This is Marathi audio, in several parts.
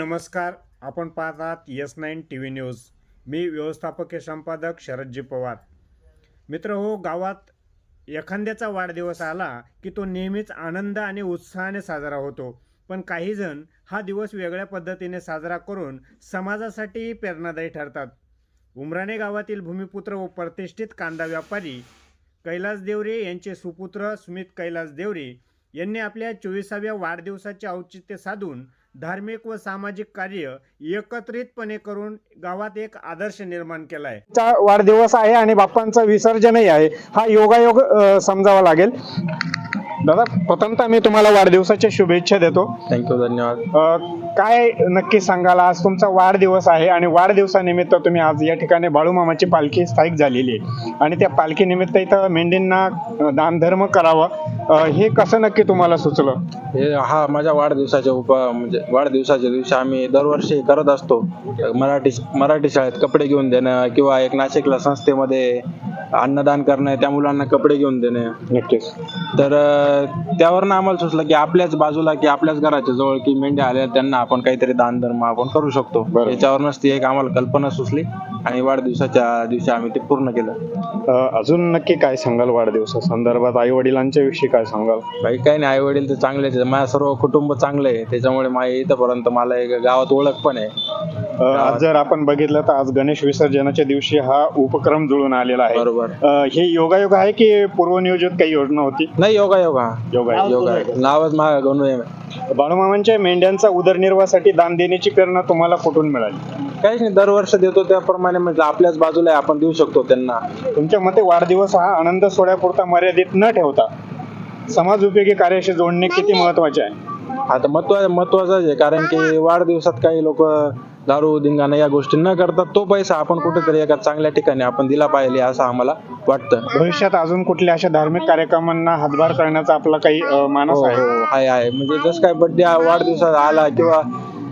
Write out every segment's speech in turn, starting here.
नमस्कार आपण पाहत आहात S nine T V news. मी व्यवस्थापकीय संपादक शरदजी पवार. मित्र हो गावात एखाद्याचा वाढदिवस आला की तो नेहमीच आनंद आणि उत्साहाने साजरा होतो. पण काहीजण हा दिवस वेगळ्या पद्धतीने साजरा करून समाजासाठी प्रेरणादायी ठरतात. उमराणे गावातील भूमिपुत्र व प्रतिष्ठित कांदा व्यापारी कैलास देवरे यांचे सुपुत्र स्मित कैलास देवरे यांनी आपल्या चोवीसाव्या वाढदिवसाचे औचित्य साधून धार्मिक व सामाजिक कार्य एकत्रितपणे करून गावात एक आदर्श निर्माण केला आहे चा वाढदिवस आहे आणि बाप्पांचा विसर्जनही आहे. हा योगायोग समजावा लागेल. दादा प्रथमतः मी तुम्हाला वाढदिवसाच्या शुभेच्छा देतो. थँक्यू धन्यवाद. काय नक्की सांगाल? आज तुमचा वाढदिवस आहे आणि वाढदिवसानिमित्त तुम्ही आज या ठिकाणी बाळूमामाची पालखी स्थायिक झालेली आहे. आणि त्या पालखीनिमित्त इथं मेंढींना दानधर्म करावा. हे कसं नक्की तुम्हाला सुचलं? हे हा माझ्या वाढदिवसाच्या उप म्हणजे वाढदिवसाच्या दिवशी आम्ही दरवर्षी करत असतो. मराठी मराठी शाळेत कपडे घेऊन देणं किंवा एक नाशिकला संस्थेमध्ये अन्नदान करणं त्या मुलांना कपडे घेऊन देणे नक्कीच. तर त्यावरनं आम्हाला सुचलं की आपल्याच बाजूला की आपल्याच घराच्या जवळ की मेंढ्या आल्या त्यांना आपण काहीतरी दानधर्म आपण करू शकतो. याच्यावरनच ती एक आम्हाला कल्पना सुचली. आणि वाढदिवसाच्या दिवशी आम्ही ते पूर्ण केलं. अ, अजून नक्की काय सांगाल वाढदिवसा संदर्भात? आई वडिलांच्या विषयी काय सांगाल? बाकी काही नाही. आई वडील तर चांगलेच आहे माझं सर्व कुटुंब चांगलं आहे. त्याच्यामुळे माझ्या इथंपर्यंत मला एक गावात ओळख पण आहे. अ, आज जर आपण बघितलं तर आज गणेश विसर्जनाच्या दिवशी हा उपक्रम जुळून आलेला आहे. बरोबर. अ, हे योगायोग आहे की पूर्वनियोजित काही योजना होती? नाही योगा योगा योगा योगा नावच माग बाळूमामांच्या मेंढ्यांचा उदरनिर्वाहासाठी दान देण्याची प्रेरणा तुम्हाला कुठून मिळाली? काहीच नाही दरवर्ष देतो त्याप्रमाणे म्हणजे आपल्याच बाजूला आहे, आपण देऊ शकतो त्यांना. तुमच्या मते वाढदिवस हा आनंद सोहळ्यापुरता मर्यादित न ठेवता समाज उपयोगी कार्याशी जोडणे किती महत्त्वाचे आहे? आता महत्त्व महत्वाचं आहे कारण की वाढदिवसात काही लोक दारू धिंगाणा या गोष्टी न करतात तो पैसा आपण कुठेतरी एका चांगल्या ठिकाणी आपण दिला पाहिजे असं आम्हाला वाटतं. भविष्यात अजून कुठल्या अशा धार्मिक कार्यक्रमांना हातभार करण्याचा आपला काही अ, मानस हो आहे? हो आहे आहे. म्हणजे जसं काय बड्डे वाढदिवसात आला किंवा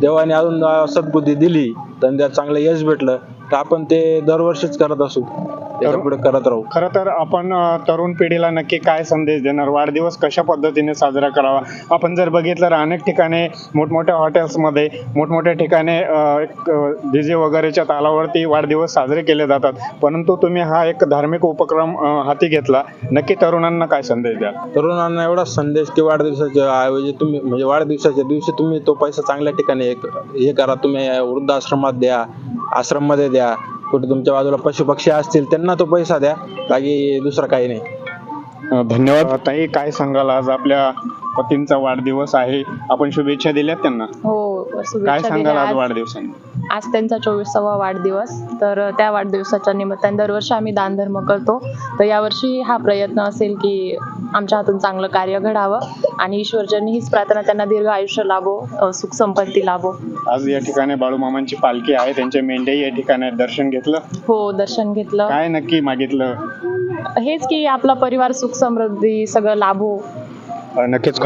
देवाने अजून सद्बुद्धी दिली धंद्यात चांगलं यश भेटलं. तर आपण ते दरवर्षीच करत असू. त्याच्या पुढे करत राहू. खरं तर आपण तरुण पिढीला नक्की काय संदेश देणार? वाढदिवस कशा पद्धतीने साजरा करावा? आपण जर बघितलं तर अनेक ठिकाणी मोठमोठ्या हॉटेल्समध्ये मोठमोठ्या ठिकाणी डीजे वगैरेच्या तालावरती वाढदिवस साजरे केले जातात. परंतु तुम्ही हा एक धार्मिक उपक्रम हाती घेतला. नक्की तरुणांना काय संदेश द्याल? तरुणांना एवढा संदेश की वाढदिवसाच्या ऐवजी तुम्ही म्हणजे वाढदिवसाच्या दिवशी तुम्ही तो पैसा चांगल्या ठिकाणी हे करा. तुम्ही वृद्धाश्रमात द्या. आश्रममध्ये द्या. कुठे तुमच्या बाजूला पशु पक्षी असतील त्यांना तो पैसा द्या. बाकी दुसरं काही नाही. धन्यवाद. ताई काय सांगाल आज आपल्या पतींचा वाढदिवस आहे. आपण शुभेच्छा दिल्यात त्यांना. हो काय शुभेच्छा सांगाल दिल्या आज आज वाढदिवसाने? आज त्यांचा चोवीसावा वाढदिवस. तर त्या वाढदिवसाच्या निमित्ताने दरवर्षी आम्ही दानधर्म करतो. तर यावर्षी हा प्रयत्न असेल की आमच्या हातून चांगलं कार्य घडावं आणि ईश्वरजनी हीच प्रार्थना त्यांना दीर्घ आयुष्य लाभो अ, सुख संपत्ती लाभो. आज या ठिकाणी बाळूमामांची पालखी आहे. त्यांच्या मेंढ्याही या ठिकाणी दर्शन घेतलं. हो दर्शन घेतलं. काय नक्की मागितलं? हेच की आपला परिवार सुख समृद्धी सगळं लाभो. नक्कीच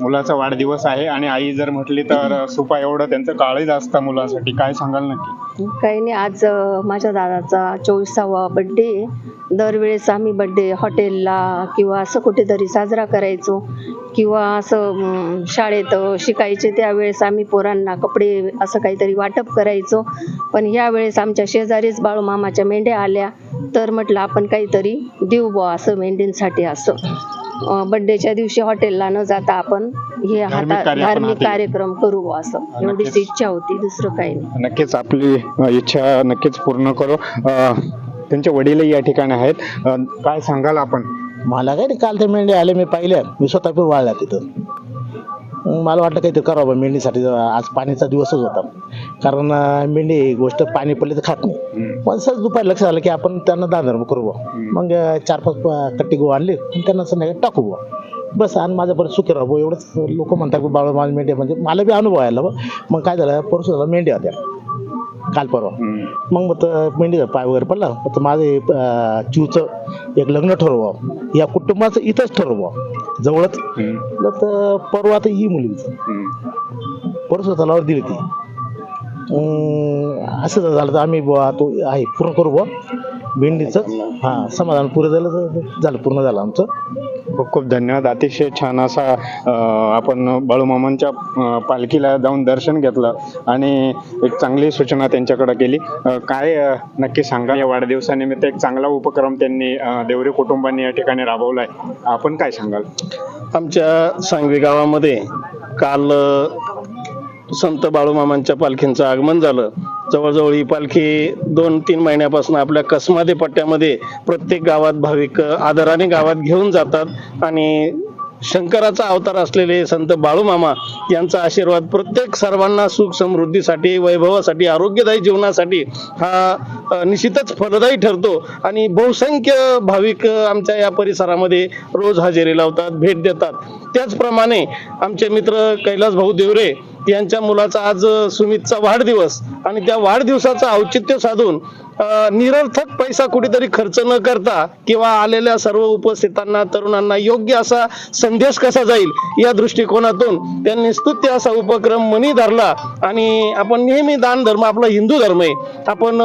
मुलाचा वाढदिवस आहे आणि आई जर म्हटली तर सुपा एवढं त्यांचं काळीज असतं मुलासाठी. काय सांगाल नक्की? काही नाही आज माझ्या दादाचा चोवीसावा बड्डे दरवेळेस आम्ही बड्डे हॉटेलला किंवा असं कुठेतरी साजरा करायचो. किंवा असं शाळेत शिकायचे त्यावेळेस आम्ही पोरांना कपडे असं काहीतरी वाटप करायचो. पण यावेळेस आमच्या शेजारीच बाळूमामाच्या मेंढ्या आल्या. तर म्हटलं आपण काहीतरी देऊ बुवा असं मेंढींसाठी असं. बड्डेच्या दिवशी हॉटेलला न जाता आपण हे धार्मिक हाता कार्य आपण धार्मिक हाती- कार्यक्रम करू असं. एवढीच इच्छा होती दुसरं काही नाही. नक्कीच आपली अ, इच्छा नक्कीच पूर्ण करू. अ, त्यांचे वडीलही या ठिकाणी आहेत. अ, काय सांगाल आपण? मला काय नाही काल ते मेंढे आले मी पाहिल्या. मी स्वतः पण वाळल्या तिथं. मला वाटलं काहीतरी करावं बा मेंढीसाठी आज पाणीचा दिवसच होता. कारण मेंढी ही गोष्ट पाणी पडले तर खात नाही. पण सहज दुपारी लक्षात आलं की आपण त्यांना दानधर्म करू. मग चार पाच कट्टी गहू आणले आणि त्यांना संध्याकाळी टाकू बुवा. बस आणि माझं परत सुखी राहू. एवढंच लोक म्हणतात की बाबा माझ्या मेंढ्या म्हणजे मला बी अनुभव आला मग काय झालं परसू झालं मेंढ्या होत्या. काल परवा. मग मग तर मेंढीचा पाय वगैरे पडला. मग तर माझं चिवचं एक लग्न ठरवावं. या कुटुंबाचं इथंच ठरवावं. जवळच. तर परवा आता ही मुलगी. परसू तलावर दिली ती असं जर झालं तर आम्ही बुवा तो आहे पूर्ण करू बुवा. भेंडीचं हां समाधान पुरं झालं तर झालं पूर्ण झालं आमचं. खूप खूप धन्यवाद. अतिशय छान असा आपण बाळूमामांच्या पालखीला जाऊन दर्शन घेतलं आणि एक चांगली सूचना त्यांच्याकडे केली. काय नक्की सांगा या वाढदिवसानिमित्त एक चांगला उपक्रम त्यांनी देवरी कुटुंबांनी या ठिकाणी राबवलाय. आपण काय सांगाल? आमच्या सांगवी गावामध्ये काल संत बाळूमामांच्या पालखींचं आगमन झालं. जवळजवळ ही पालखी दोन तीन महिन्यापासून आपल्या कसमादे पट्ट्यामध्ये प्रत्येक गावात भाविक आदराने गावात घेऊन जातात आणि शंकराचा अवतार असलेले संत बाळूमामा यांचा आशीर्वाद प्रत्येक सर्वांना सुख समृद्धीसाठी वैभवासाठी आरोग्यदायी जीवनासाठी हा निश्चितच फलदायी ठरतो. आणि बहुसंख्य भाविक आमच्या या परिसरामध्ये रोज हजेरी लावतात भेट देतात. त्याचप्रमाणे आमचे मित्र कैलास भाऊ देवरे यांच्या मुलाचा आज सुमितचा वाढदिवस. आणि त्या वाढदिवसाचं औचित्य साधून निरर्थक पैसा कुठेतरी खर्च न करता किंवा आलेल्या सर्व उपस्थितांना तरुणांना योग्य असा संदेश कसा जाईल या दृष्टिकोनातून त्यांनी स्तुत्य असा उपक्रम मनी धरला. आणि आपण नेहमी दान धर्म आपला हिंदू धर्म आहे. आपण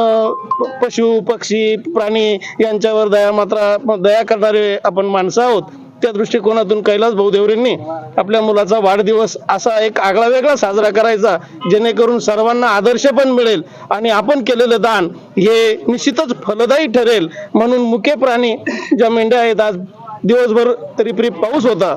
पशु पक्षी प्राणी यांच्यावर दया मात्र दया करणारे आपण माणसं आहोत. त्या दृष्टिकोनातून कैलास भाऊ देवरेंनी आपल्या मुलाचा वाढदिवस असा एक आगळा वेगळा साजरा करायचा जेणेकरून सर्वांना आदर्श पण मिळेल आणि आपण केलेलं दान हे निश्चितच फलदायी ठरेल. म्हणून मुके प्राणी ज्या मेंढ्या आहेत आज दिवसभर तरी तरी पाऊस होता.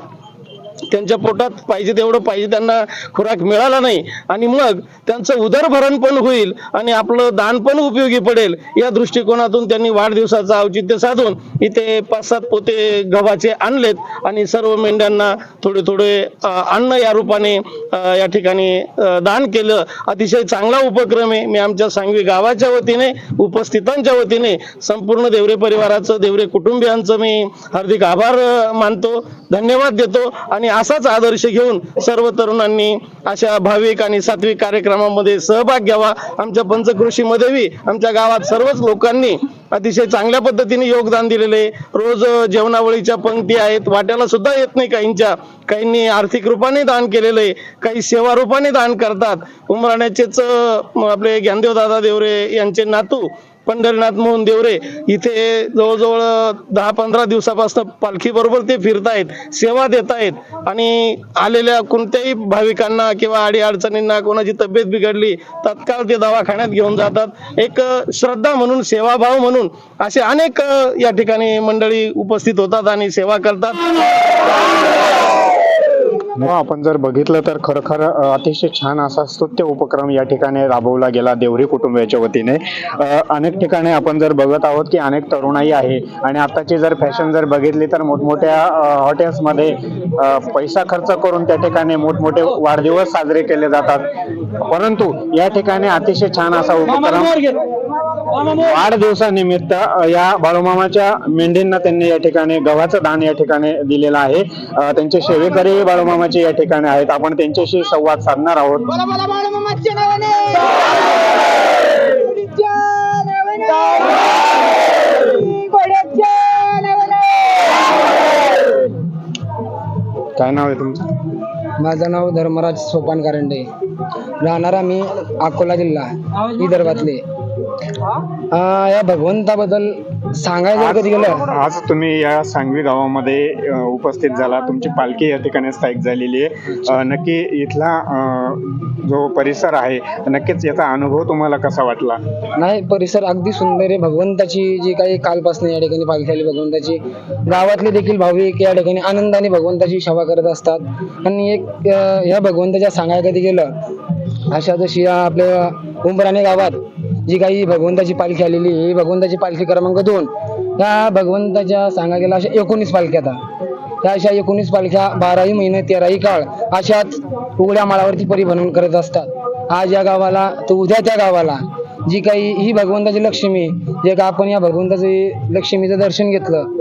त्यांच्या पोटात पाहिजे तेवढं पाहिजे त्यांना खुराक मिळाला नाही. आणि मग त्यांचं उदरभरण पण होईल आणि आपलं दान पण उपयोगी पडेल. या दृष्टिकोनातून त्यांनी वाढदिवसाचं औचित्य साधून इथे पाच सात पोते गव्हाचे आणलेत आणि सर्व मेंढ्यांना थोडे थोडे अन्न या रूपाने या ठिकाणी दान केलं. अतिशय चांगला उपक्रम आहे. मी आमच्या सांगवी गावाच्या वतीने उपस्थितांच्या वतीने संपूर्ण देवरे परिवाराचं देवरे कुटुंबियांचं मी हार्दिक आभार मानतो. धन्यवाद देतो. आणि असाच आदर्श घेऊन सर्व तरुणांनी अशा भाविक आणि सात्विक कार्यक्रमामध्ये सहभाग घ्यावा. आमच्या पंचकृषीमध्येही आमच्या गावात सर्वच लोकांनी अतिशय चांगल्या पद्धतीने योगदान दिलेले रोज जेवणावळीच्या पंक्ती आहेत वाट्याला सुद्धा येत नाही काहींच्या. काहींनी आर्थिक रूपाने दान केलेलं आहे काही सेवा रूपाने दान करतात. उमराण्याचेच आपले ज्ञानदेव दादा देवरे यांचे नातू पंढरीनाथ मोहन देवरे इथे जवळजवळ दहा पंधरा दिवसापासून पालखी बरोबर ते फिरतायत सेवा देत आहेत आणि आलेल्या कोणत्याही भाविकांना किंवा आडी अडचणींना कोणाची तब्येत बिघडली तत्काळ ते दवाखान्यात घेऊन जातात. एक श्रद्धा म्हणून सेवाभाव म्हणून असे अनेक या ठिकाणी मंडळी उपस्थित होतात आणि सेवा करतात. हो, आपण जर बघितलं तर खरोखर अतिशय छान असा स्तुत्य उपक्रम या ठिकाणी राबवला गेला देवरी कुटुंबियाच्या वतीने. अनेक ठिकाणी आपण जर बघत आहोत की अनेक तरुणाई आहे आणि आताची जर फॅशन जर बघितली तर मोठमोठ्या हॉटेल्समध्ये पैसा खर्च करून त्या ठिकाणी मोठमोठे वाढदिवस साजरे केले जातात. परंतु या ठिकाणी अतिशय छान असा उपक्रम वाढदिवसानिमित्त या बाळूमामाच्या मेंढींना त्यांनी या ठिकाणी गव्हाचं दान या ठिकाणी दिलेलं आहे. त्यांचे शेवेकरी बाळूमामा बाळूमामाचे या ठिकाणी आहेत. आपण त्यांच्याशी संवाद साधणार आहोत. काय नाव आहे तुमचं? माझं नाव धर्मराज सोपान कारंडे. राहणारा मी अकोला जिल्हा विदर्भातले. अं, या भगवंताबद्दल सांगायचं कधी गेलं? आज तुम्ही या सांगवी गावामध्ये अ, उपस्थित झाला. तुमची पालखी या ठिकाणी स्थायिक झालेली आहे. अ, नक्की इथला अ, जो परिसर आहे नक्कीच याचा अनुभव तुम्हाला कसा वाटला? नाही परिसर अगदी सुंदर आहे. भगवंताची जी काही कालपासून या ठिकाणी पालखी आली भगवंताची गावातले देखील भाविक या ठिकाणी आनंदाने भगवंताची सेवा करत असतात. आणि एक अं, ह्या भगवंताच्या सांगायला कधी गेलं? अशा जशी या आपल्या उंबराणे गावात जी काही भगवंताची पालखी आलेली आहे, ही भगवंताची पालखी क्रमांक दोन. त्या भगवंताच्या सांगा गेला अशा एकोणीस पालख्या आता त्या अशा एकोणीस पालख्या बाराही महिने तेराही काळ अशाच उघड्या माळावरती परिभ्रमण करत असतात. आज या गावाला तर उद्या त्या गावाला जी काही ही भगवंताची लक्ष्मी जे का आपण या भगवंताची लक्ष्मीचं दर्शन घेतलं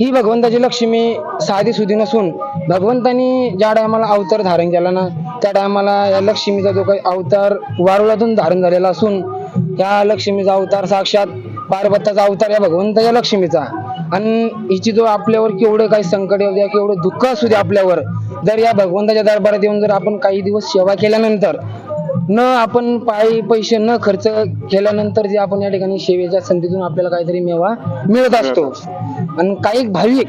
ही भगवंताची लक्ष्मी साधी सुधी नसून भगवंतानी ज्या टायमाला अवतार धारण केला ना त्या टायमाला या लक्ष्मीचा जो काही अवतार वारुळातून धारण झालेला असून या लक्ष्मीचा अवतार साक्षात पार्वताचा अवतार या भगवंताच्या लक्ष्मीचा. आणि हिची जो आपल्यावर केवढं काही संकट येऊ द्या केवढं दुःख असू द्या आपल्यावर जर या भगवंताच्या दरबारात येऊन जर आपण काही दिवस सेवा केल्यानंतर न आपण पायी पैसे न खर्च केल्यानंतर जे आपण या ठिकाणी सेवेच्या संधीतून आपल्याला काहीतरी मेवा मिळत असतो. आणि काही भाविक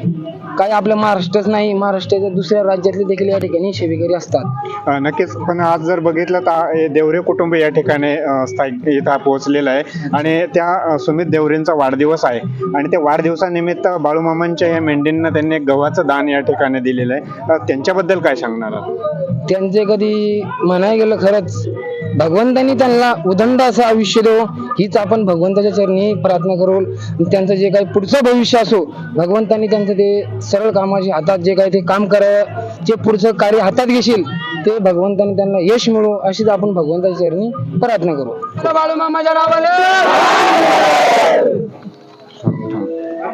काही आपल्या महाराष्ट्रच नाही महाराष्ट्राच्या दुसऱ्या राज्यातले देखील या ठिकाणी सेवेकरी असतात. अ, नक्कीच. पण आज जर बघितलं तर हे देवरे कुटुंब या ठिकाणी अ, स्थायिक इथं पोहोचलेलं आहे. आणि त्या अ, सुमित देवरेंचा वाढदिवस आहे. आणि त्या वाढदिवसानिमित्त बाळूमामांच्या या मेंढींना त्यांनी एक गव्हाचं दान या ठिकाणी दिलेलं आहे. अ, त्यांच्याबद्दल काय सांगणार आहात? त्यांचे कधी म्हणाय गेलं खरंच भगवंतांनी त्यांना उदंड असं आयुष्य देव हीच आपण भगवंताच्या चरणी प्रार्थना करू. त्यांचं जे काही पुढचं भविष्य असो भगवंतांनी त्यांचं ते सरळ कामाचे हातात जे काही ते काम करायचे जे पुढचं कार्य हातात घेशील ते भगवंतांनी त्यांना यश मिळो अशीच आपण भगवंताच्या चरणी प्रार्थना करू. बाळू मामाच्या नावाने.